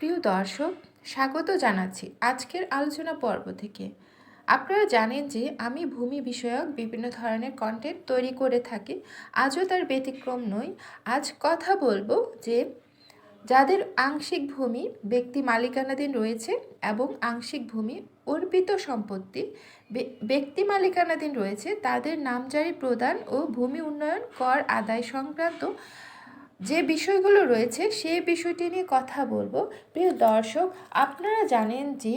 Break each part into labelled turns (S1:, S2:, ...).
S1: প্রিয় দর্শক, স্বাগত জানাচ্ছি আজকের আলোচনা পর্ব থেকে। আপনারা জানেন যে আমি ভূমি বিষয়ক বিভিন্ন ধরনের কন্টেন্ট তৈরি করে থাকি। আজও তার ব্যতিক্রম নই। আজ কথা বলব যে, যাদের আংশিক ভূমি ব্যক্তি মালিকানাধীন রয়েছে এবং আংশিক ভূমি অর্পিত সম্পত্তি ব্যক্তি মালিকানাধীন রয়েছে, তাদের নামজারি প্রদান ও ভূমি উন্নয়ন কর আদায় সংক্রান্ত যে বিষয়গুলো রয়েছে, সেই বিষয়টি নিয়ে কথা বলব। প্রিয় দর্শক, আপনারা জানেন যে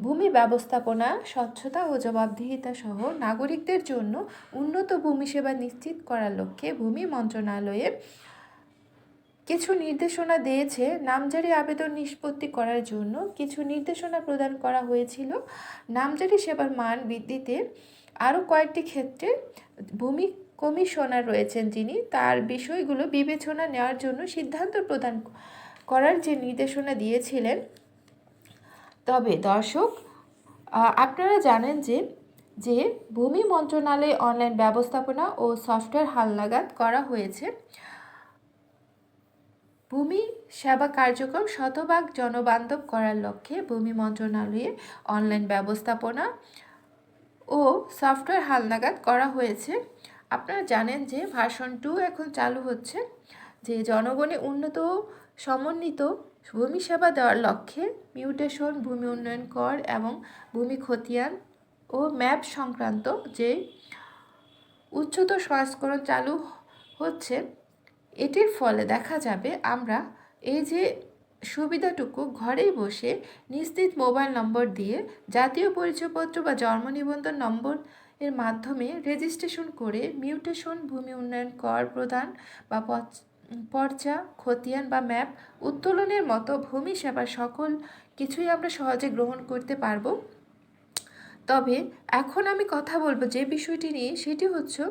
S1: ভূমি ব্যবস্থাপনা, স্বচ্ছতা ও জবাবদিহিতা সহ নাগরিকদের জন্য উন্নত ভূমি সেবা নিশ্চিত করার লক্ষ্যে ভূমি মন্ত্রণালয়ে কিছু নির্দেশনা দিয়েছে। নামজারি আবেদন নিষ্পত্তি করার জন্য কিছু নির্দেশনা প্রদান করা হয়েছিল। নামজারি সেবার মান বৃদ্ধিতে আরও কয়েকটি ক্ষেত্রে ভূমি কমিশনার রয়েছেন যিনি, তার বিষয়গুলো বিবেচনা নেওয়ার জন্য সিদ্ধান্ত প্রদান করার যে নির্দেশনা দিয়েছিলেন। তবে দর্শক আপনারা জানেন যে যে ভূমি মন্ত্রণালয়ে অনলাইন ব্যবস্থাপনা ও সফটওয়্যার হালনাগাদ করা হয়েছে। ভূমি সেবা কার্যক্রম শতভাগ জনবান্ধব করার লক্ষ্যে ভূমি মন্ত্রণালয়ে অনলাইন ব্যবস্থাপনা ও সফটওয়্যার হালনাগাদ করা হয়েছে। আপনারা জানেন যে ভার্সন টু এখন চালু হচ্ছে, যে জনগণে উন্নত, সমন্বিত ভূমি সেবা দেওয়ার লক্ষ্যে মিউটেশন ভূমি উন্নয়ন কর এবং ভূমি খতিয়ান ও ম্যাপ সংক্রান্ত যে উচ্চতর সংস্করণ চালু হচ্ছে, এটির ফলে দেখা যাবে আমরা এই যে সুবিধাটুকু ঘরেই বসে নিশ্চিত মোবাইল নম্বর দিয়ে জাতীয় পরিচয়পত্র বা জন্ম নিবন্ধন নম্বর এর মাধ্যমে রেজিস্ট্রেশন করে মিউটেশন ভূমি উন্নয়ন কর প্রদান বা পর্চা, খতিয়ান বা ম্যাপ উত্তোলনের মতো ভূমি সেবার সকল কিছুই আমরা সহজে গ্রহণ করতে পারব। তবে এখন আমি কথা বলব যে বিষয়টি নিয়ে, সেটি হচ্ছে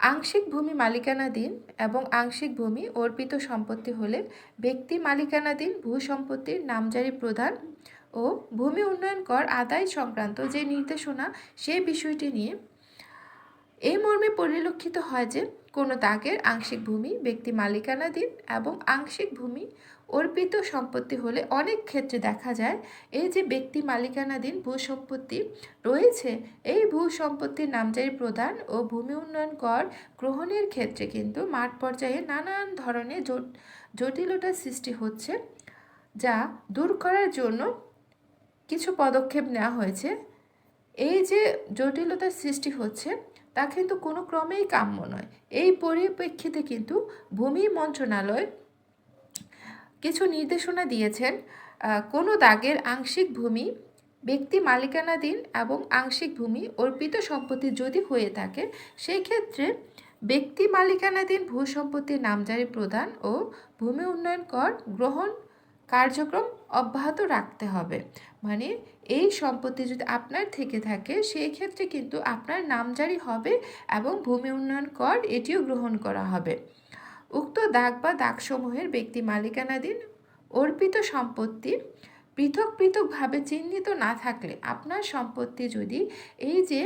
S1: আংশিক ভূমি মালিকানাধীন এবং আংশিক ভূমি অর্পিত সম্পত্তি হলে ব্যক্তি মালিকানাধীন ভূ সম্পত্তির নামজারি প্রদান ও ভূমি উন্নয়ন কর আদায় সংক্রান্ত যে নির্দেশনা সেই বিষয়টি নিয়ে এই মর্মে পরিলক্ষিত হয় যে কোনো দাগের আংশিক ভূমি, ব্যক্তি মালিকানাধীন এবং আংশিক ভূমি অর্পিত সম্পত্তি হলে অনেক ক্ষেত্রে দেখা যায় এই যে ব্যক্তি মালিকানাধীন ভূ সম্পত্তি রয়েছে, এই ভূ সম্পত্তির নামজারি প্রদান ও ভূমি উন্নয়ন কর গ্রহণের ক্ষেত্রে কিন্তু মাঠ পর্যায়ে নানান ধরনের জট- জটিলতার সৃষ্টি হচ্ছে যা দূর করার জন্য কিছু পদক্ষেপ নেওয়া হয়েছে। এই যে জটিলতার সৃষ্টি হচ্ছে, তা কিন্তু কোনো ক্রমেই কাম্য নয়। এই পরিপ্রেক্ষিতে কিন্তু ভূমি মন্ত্রণালয় কিছু নির্দেশনা দিয়েছেন কোনো দাগের আংশিক ভূমি, ব্যক্তি মালিকানাধীন এবং আংশিক ভূমি অর্পিত সম্পত্তি যদি হয়ে থাকে সেই ক্ষেত্রে ব্যক্তি মালিকানাধীন ভূ সম্পত্তির নামজারি প্রদান ও ভূমি উন্নয়ন কর গ্রহণ কার্যক্রম অব্যাহত রাখতে হবে। মানে এই সম্পত্তি যদি আপনার থেকে থাকে, সেই ক্ষেত্রে কিন্তু আপনার নামজারি হবে এবং ভূমি উন্নয়ন কর এটিও গ্রহণ করা হবে। উক্ত দাগ বা দাগসমূহের ব্যক্তি মালিকানাধীন অর্পিত সম্পত্তি পৃথক পৃথকভাবে চিহ্নিত না থাকলে আপনার সম্পত্তি যদি এই যে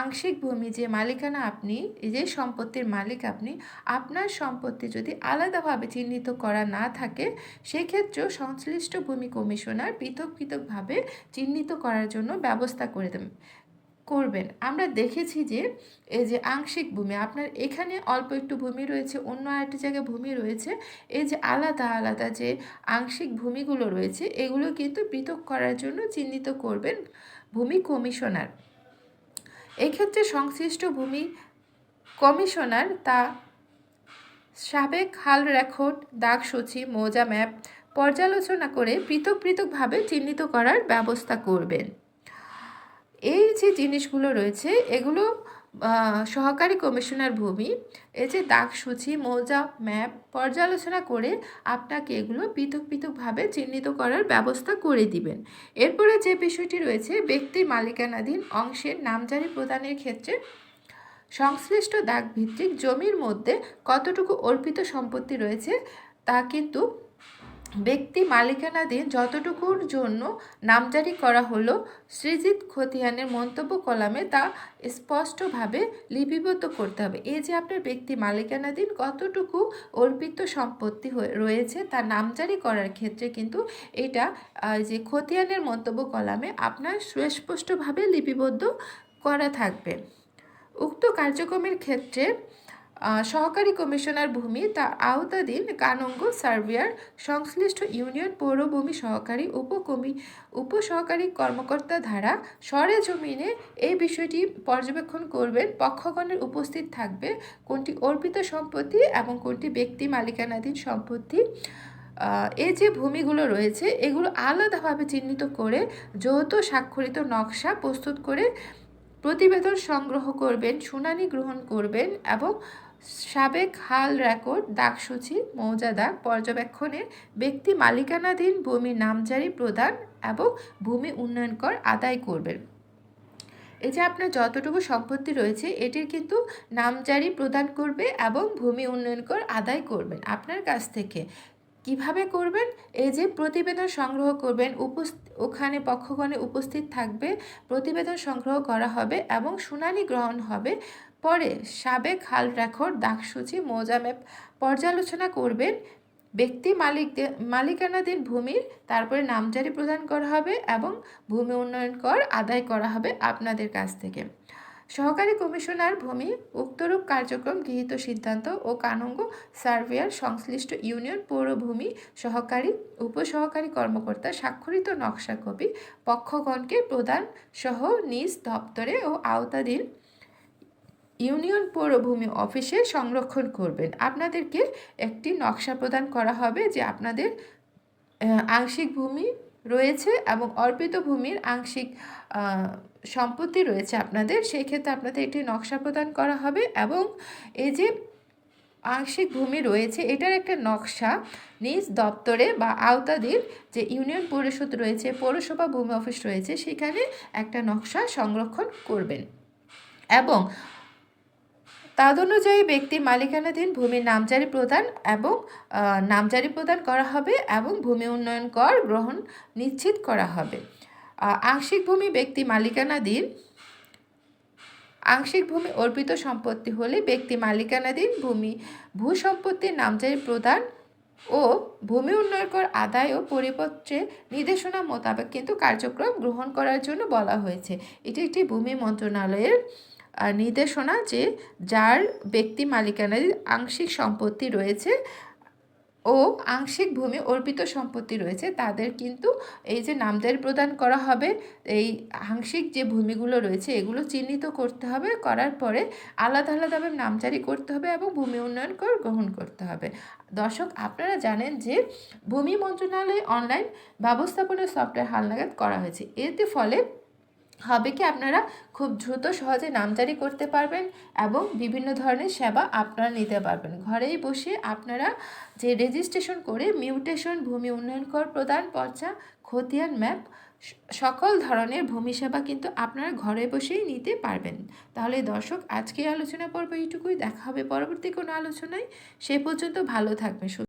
S1: আংশিক ভূমি যে মালিকানা আপনি যে সম্পত্তির মালিক আপনি, আপনার সম্পত্তি যদি আলাদাভাবে চিহ্নিত করা না থাকে, সেক্ষেত্রেও সংশ্লিষ্ট ভূমি কমিশনার পৃথক পৃথকভাবে চিহ্নিত করার জন্য ব্যবস্থা করে দেবেন। করবেন। আমরা দেখেছি যে এই যে আংশিক ভূমি, আপনার এখানে অল্প একটু ভূমি রয়েছে, অন্য আরেকটি জায়গায় ভূমি রয়েছে। এই যে আলাদা আলাদা যে আংশিক ভূমিগুলো রয়েছে, এগুলো কিন্তু পৃথক করার জন্য চিহ্নিত করবেন ভূমি কমিশনার। এক্ষেত্রে সংশ্লিষ্ট ভূমি কমিশনার তা সাবেক হাল রেকর্ড, দাগ সূচি, মৌজা ম্যাপ পর্যালোচনা করে পৃথক পৃথকভাবে চিহ্নিত করার ব্যবস্থা করবেন। এই যে জিনিসগুলো রয়েছে, এগুলো সহকারী কমিশনার ভূমি, এই যে দাগ সূচি মৌজা, ম্যাপ পর্যালোচনা করে আপনাকে এগুলো পৃথক পৃথকভাবে চিহ্নিত করার ব্যবস্থা করে দিবেন। এরপরে যে বিষয়টি রয়েছে, ব্যক্তি মালিকানাধীন অংশের নামজারি প্রদানের ক্ষেত্রে সংশ্লিষ্ট দাগ ভিত্তিক জমির মধ্যে কতটুকু অর্পিত সম্পত্তি রয়েছে, তা কিন্তু ব্যক্তি মালিকানাধীন যতটুকুর জন্য নামজারি করা হলো, সৃজিত খতিয়ানের মন্তব্য কলামে তা স্পষ্টভাবে লিপিবদ্ধ করতে হবে। এই যে আপনার ব্যক্তি মালিকানাধীন কতটুকু অর্পিত সম্পত্তি রয়েছে তা নামজারি করার ক্ষেত্রে কিন্তু এটা যে খতিয়ানের মন্তব্য কলামে আপনার সুস্পষ্টভাবে লিপিবদ্ধ করা থাকবে। উক্ত কার্যক্রমের ক্ষেত্রে সহকারী কমিশনার ভূমি তার আওতাধীন কানঙ্গ সার্ভিয়ার সংশ্লিষ্ট ইউনিয়ন পৌরভূমি সহকারী উপকমি, উপসহকারী কর্মকর্তা ধারা সরেজমিনে এই বিষয়টি পর্যবেক্ষণ করবেন। পক্ষগণের উপস্থিত থাকবে কোনটি অর্পিত সম্পত্তি এবং কোনটি ব্যক্তি মালিকানাধীন সম্পত্তি। এই যে ভূমিগুলো রয়েছে এগুলো আলাদাভাবে চিহ্নিত করে যৌথ স্বাক্ষরিত নকশা প্রস্তুত করে প্রতিবেদন সংগ্রহ করবেন, শুনানি গ্রহণ করবেন এবং সাবেক হাল রেকর্ড দাগসূচি মৌজা দাগ পর্যবেক্ষণের ব্যক্তি মালিকানাধীন ভূমি নামজারি প্রদান এবং ভূমি উন্নয়ন কর আদায় করবেন। এই যে আপনার যতটুকু সম্পত্তি রয়েছে, এটির কিন্তু নামজারি প্রদান করবে এবং ভূমি উন্নয়ন কর আদায় করবেন। আপনার কাছ থেকে কীভাবে করবেন? এই যে প্রতিবেদন সংগ্রহ করবেন ওখানে পক্ষগণে উপস্থিত থাকবে, প্রতিবেদন সংগ্রহ করা হবে এবং শুনানি গ্রহণ হবে। পরে সাবেক হাল রেকর্ড, দাগসূচি, মোজামেপ পর্যালোচনা করবেন ব্যক্তি মালিকদের, মালিকানাধীন ভূমির, তারপরে নামজারি প্রদান করা হবে এবং ভূমি উন্নয়ন কর আদায় করা হবে আপনাদের কাছ থেকে। সহকারী কমিশনার ভূমি, উক্তরূপ কার্যক্রম, গৃহীত সিদ্ধান্ত ও কানঙ্গ সার্ভেয়ার সংশ্লিষ্ট ইউনিয়ন পৌরভূমি সহকারী, উপসহকারী কর্মকর্তা, স্বাক্ষরিত নকশা কপি পক্ষগণকে প্রদান সহ নিজ দপ্তরে ও আওতাধীন ইউনিয়ন পৌরভূমি অফিসে সংরক্ষণ করবেন। আপনাদেরকে একটি নকশা প্রদান করা হবে যে আপনাদের আংশিক ভূমি রয়েছে এবং অর্পিত ভূমির আংশিক সম্পত্তি রয়েছে আপনাদের। সেই ক্ষেত্রে আপনাদের একটি নকশা প্রদান করা হবে এবং এই যে আংশিক ভূমি রয়েছে, এটার একটা নকশা নিজ দপ্তরে বা আওতাধীন যে ইউনিয়ন পরিষদ রয়েছে, পৌরসভা ভূমি অফিস রয়েছে, সেখানে একটা নকশা সংরক্ষণ করবেন। এবং তদনুযায়ী ব্যক্তির মালিকানাধীন ভূমির নামজারি প্রদান এবং নামজারি প্রদান করা হবে এবং ভূমি উন্নয়ন কর গ্রহণ নিশ্চিত করা হবে। আংশিক ভূমি ব্যক্তি মালিকানাধীন, আংশিক ভূমি অর্পিত সম্পত্তি হলে ব্যক্তি মালিকানাধীন ভূমি, ভূ সম্পত্তির নামজারি প্রদান ও ভূমি উন্নয়ন কর আদায় ও পরিপত্রে নির্দেশনা মোতাবেক কিন্তু কার্যক্রম গ্রহণ করার জন্য বলা হয়েছে। এটি একটি ভূমি মন্ত্রণালয়ের নির্দেশনা যে যার ব্যক্তি মালিকানাধীন আংশিক সম্পত্তি রয়েছে ও আংশিক ভূমি অর্পিত সম্পত্তি রয়েছে, তাদের কিন্তু এই যে নামদের প্রদান করা হবে, এই আংশিক যে ভূমিগুলো রয়েছে এগুলো চিহ্নিত করতে হবে, করার পরে আলাদা আলাদাভাবে নামজারি করতে হবে এবং ভূমি উন্নয়ন কর গ্রহণ করতে হবে। দর্শক, আপনারা জানেন যে ভূমি মন্ত্রণালয় অনলাইন ব্যবস্থাপনা সফটওয়্যার হালনাগাদ করা হয়েছে। এতে ফলে হবে কি আপনারা খুব দ্রুত, সহজে নামজারি করতে পারবেন এবং বিভিন্ন ধরনের সেবা আপনারা নিতে পারবেন। ঘরেই বসে আপনারা যে রেজিস্ট্রেশন করে মিউটেশন ভূমি উন্নয়ন কর প্রদান, পর্চা, খতিয়ান ম্যাপ সকল ধরনের ভূমি সেবা কিন্তু আপনারা ঘরে বসেই নিতে পারবেন। তাহলে দর্শক আজকে আলোচনা পর্ব এইটুকুই। দেখা হবে পরবর্তী কোনো আলোচনায়। সে পর্যন্ত ভালো থাকবে